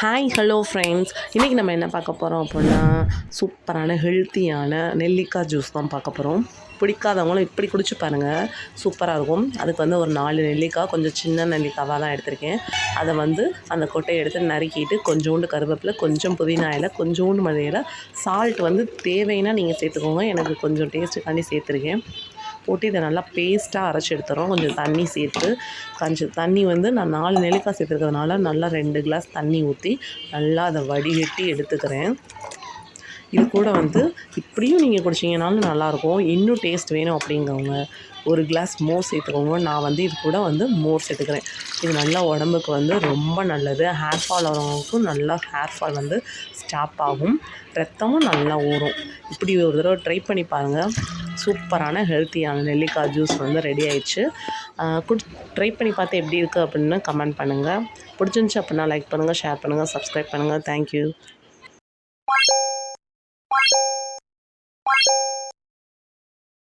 Hi hello friends இன்றைக்கி நம்ம என்ன பார்க்க போகிறோம் அப்படின்னா சூப்பரான ஹெல்த்தியான நெல்லிக்காய் ஜூஸ் தான் பார்க்க போகிறோம் பிடிக்காதவங்களும் இப்படி குடிச்சு பாருங்கள் சூப்பராக இருக்கும். அதுக்கு வந்து ஒரு நாலு நெல்லிக்காய் கொஞ்சம் சின்ன நெல்லிக்காவாக தான் எடுத்திருக்கேன். அதை வந்து அந்த கொட்டையை எடுத்து நறுக்கிட்டு கொஞ்சோண்டு கருவேப்பில் கொஞ்சம் புதினா இலை கொஞ்சோண்டு மதையில் சால்ட் வந்து தேவைன்னா நீங்கள் சேர்த்துக்கோங்க. எனக்கு கொஞ்சம் டேஸ்ட்டுக்காண்டி சேர்த்துருக்கேன். போட்டு இதை நல்லா பேஸ்ட்டாக அரைச்சி எடுத்துகிறோம் கொஞ்சம் தண்ணி சேர்த்து கொஞ்சம் தண்ணி வந்து நான் நாலு நெல்லிக்காய் சேர்த்துருக்கிறதுனால நல்லா ரெண்டு கிளாஸ் தண்ணி ஊற்றி நல்லா அதை வடிகட்டி எடுத்துக்கிறேன். இது கூட வந்து இப்படியும் நீங்கள் குடிச்சிங்கனாலும் நல்லாயிருக்கும். இன்னும் டேஸ்ட் வேணும் அப்படிங்கிறவங்க ஒரு கிளாஸ் மோர் சேர்த்துக்கோங்க. நான் வந்து இது கூட வந்து மோர் சேர்த்துக்கிறேன். இது நல்லா உடம்புக்கு வந்து ரொம்ப நல்லது. ஹேர் ஃபால் ஆகிறவங்களுக்கும் நல்லா ஹேர் ஃபால் வந்து ஸ்டாப் ஆகும். ரத்தமும் நல்லா ஊறும். இப்படி ஒரு தடவை ட்ரை பண்ணி பாருங்கள் சூப்பரான ஹெல்த்தியான நெல்லிக்காய் ஜூஸ் வந்து ரெடி ஆயிடுச்சு. குடி ட்ரை பண்ணி பார்த்து எப்படி இருக்குது அப்படின்னு கமெண்ட் பண்ணுங்கள் பிடிச்சிருந்துச்சி அப்படின்னா லைக் பண்ணுங்கள் ஷேர் பண்ணுங்கள் சப்ஸ்கிரைப் பண்ணுங்கள் தேங்க்யூ